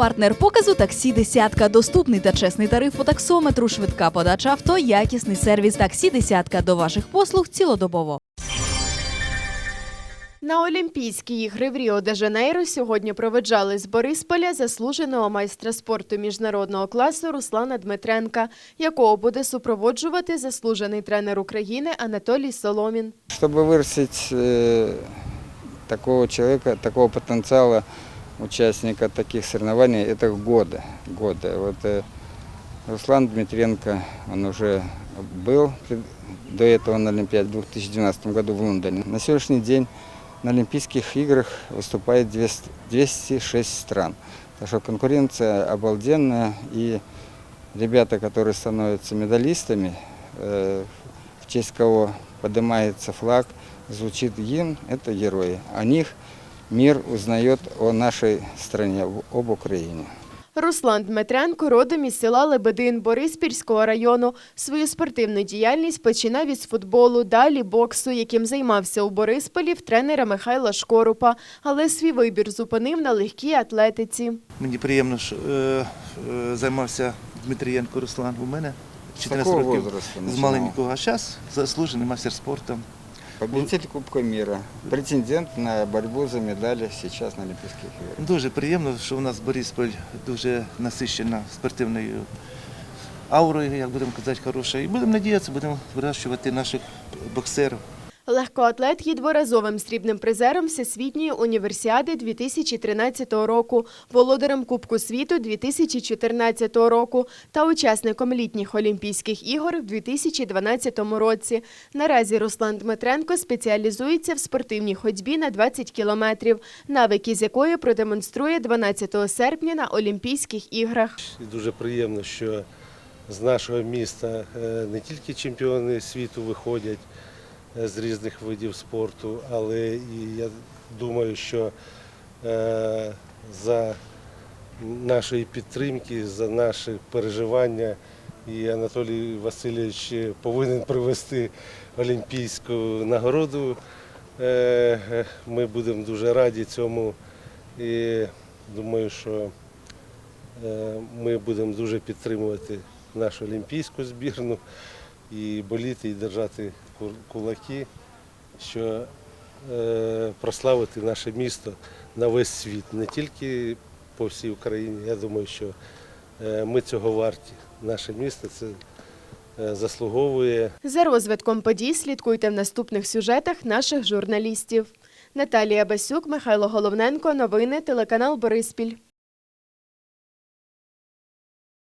Партнер показу таксі десятка. Доступний та чесний тариф по таксометру, швидка подача авто, якісний сервіс таксі десятка. До ваших послуг цілодобово. На Олімпійські ігри в Ріо де Жанейро сьогодні проведжали з Борисполя заслуженого майстра спорту міжнародного класу Руслана Дмитренка, якого буде супроводжувати заслужений тренер України Анатолій Соломін. Чтобы вырастить э, такого человека, такого потенциала Участника таких соревнований, это годы. годы. Вот, э, Руслан Дмитренко, он уже был до этого на Олимпиаде в 2012 году в Лондоне. На сегодняшний день на Олимпийских играх выступает 200 206 стран. Так что конкуренция обалденная, и ребята, которые становятся медалистами, э, в честь кого поднимается флаг, звучит гимн, это герои. О них мир узнает о нашей стране, об Украине. Руслан Дмитренко родом із села Лебедин Бориспільського району. Свою спортивну діяльність починав із футболу, далі боксу, яким займався у Борисполі в тренера Михайла Шкорупа, але свій вибір зупинив на легкій атлетиці. Мені приємно, що е, е, займався Дмитрієнко Руслан у мене. 14 років з маленького, а зараз заслужений мастер спорту. Победитель Кубка міра, претендент на борьбу за медалі зараз на Олімпійських іграх. Дуже приємно, що у нас Борисполь дуже насищена спортивною аурою, як будемо казати, хороша. І будемо надіятися, будемо вирощувати наших боксерів. Легкоатлет є дворазовим срібним призером Всесвітньої універсіади 2013 року, володарем Кубку світу 2014 року та учасником літніх Олімпійських ігор в 2012 році. Наразі Руслан Дмитренко спеціалізується в спортивній ходьбі на 20 кілометрів, навики з якої продемонструє 12 серпня на Олімпійських іграх. Дуже приємно, що з нашого міста е, не тільки чемпіони світу виходять з різних видів спорту, але я думаю, що е, за нашої підтримки, за наше переживання і Анатолій Васильович повинен привезти олімпійську нагороду. Е, е, Ми будемо дуже раді цьому і думаю, що Е, Ми будемо дуже підтримувати нашу олімпійську збірну і боліти, і держати ку- кулаки, що е, прославити наше місто на весь світ, не тільки по всій Україні. Я думаю, що е, ми цього варті. Наше місто це е, заслуговує. За розвитком подій слідкуйте в наступних сюжетах наших журналістів. Наталія Басюк, Михайло Головненко. Новини телеканал Бориспіль.